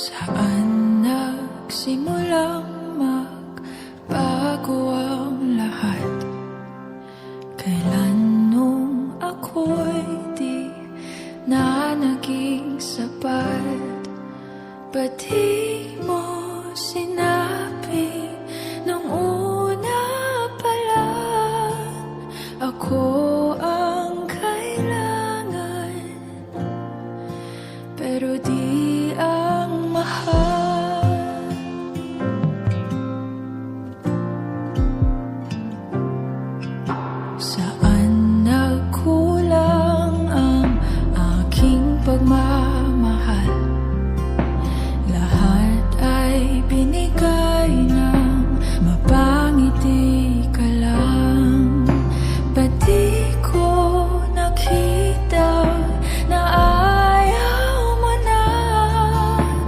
Saan nagsimulang magbago ang lahat? Kailan nung ako'y di na naging sapat? Ba't di mo sinabi nung una pa lang ako ang kailangan? Pero di